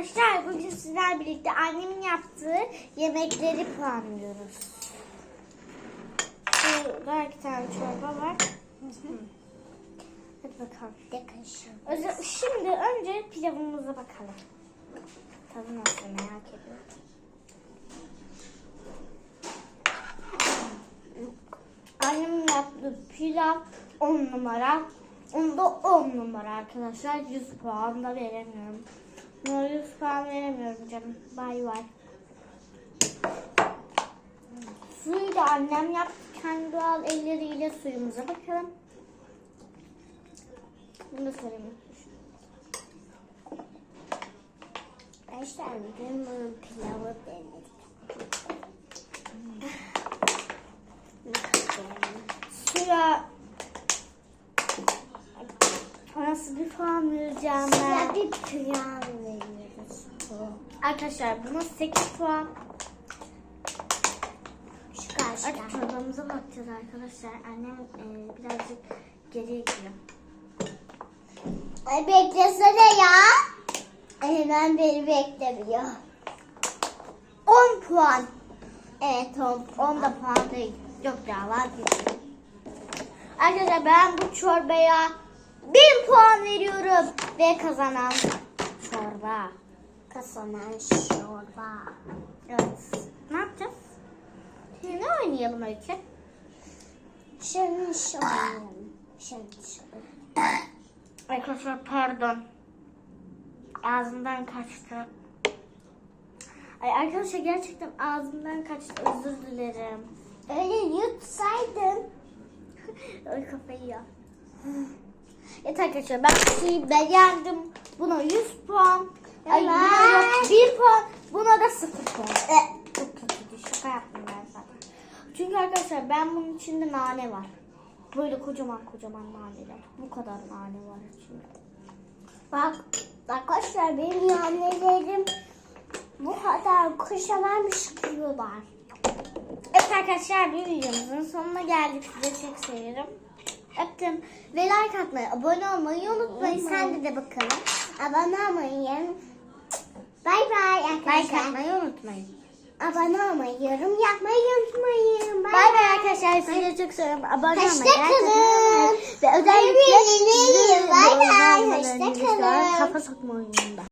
Arkadaşlar bugün sizler birlikte annemin yaptığı yemekleri puanlıyoruz. Burada iki tane çorba var. Hadi bakalım. De Şimdi önce pilavımıza bakalım. Tadı nasıl merak ediyorum. Annemin yaptığı pilav 10 numara. Onda 10 numara arkadaşlar. 100 puan da veremiyorum. Buna 100 puan veremiyorum canım. Bay bay. Suyu da annem yaptı. Kendi doğal elleriyle suyumuza bakalım. Bunu da söylemek Arkadaşlar bugün bunun pilavı denedik. Nasıl bir puan vereceğim Size ben? bir pilav veriyoruz. Arkadaşlar buna 8 puan. Şu karşıda. Artık çorbamıza bakacağız arkadaşlar. Annem e, birazcık geriye gidiyor. Ay beklesene ya. Hemen beni beklemiyor. 10 puan. Evet on. 10 da puan değil. Yok ya vazgeçtim. Arkadaşlar ben bu çorbaya 1000 puan veriyorum. Ve kazanan çorba. Kasanan şorba. Evet. Ne yapacağız? Şimdi ne oynayalım Öykü? Şunu şöyle. Şunu şöyle. Arkadaşlar pardon. Ağzımdan kaçtı. Ay arkadaşlar gerçekten ağzımdan kaçtı. Özür dilerim. Öyle yutsaydın. Ay kafayı ya. Evet arkadaşlar ben şeyi beğendim. Buna 100 puan. Ay, Evet. buna yok 1 puan. Buna da 0 puan. E, Çok kötüydü. Şaka yaptım ben zaten. Çünkü arkadaşlar ben bunun içinde nane var. Böyle kocaman kocaman naneler. Bu kadar nane var içinde. Bak arkadaşlar benim annelerim bu kadar kocaman bir çıkıyorlar. Evet arkadaşlar bir videomuzun sonuna geldik. Size çok seviyorum. Öptüm. Ve like atmayı, abone olmayı unutmayın. Sen de de bakalım. Abone olmayı. Bay bay Like arkadaşlar. atmayı unutmayın. Abone olmayı, yorum yapmayı unutmayın. Bay bay arkadaşlar. Sizi çok seviyorum. Abone olmayı, Hoşça like atmayı kalın. unutmayın. Ve özellikle Bay bay. sizin Bay bay. oyun oynamanızı Hoşça istiyorum. kalın. Kafa sokma oyununda.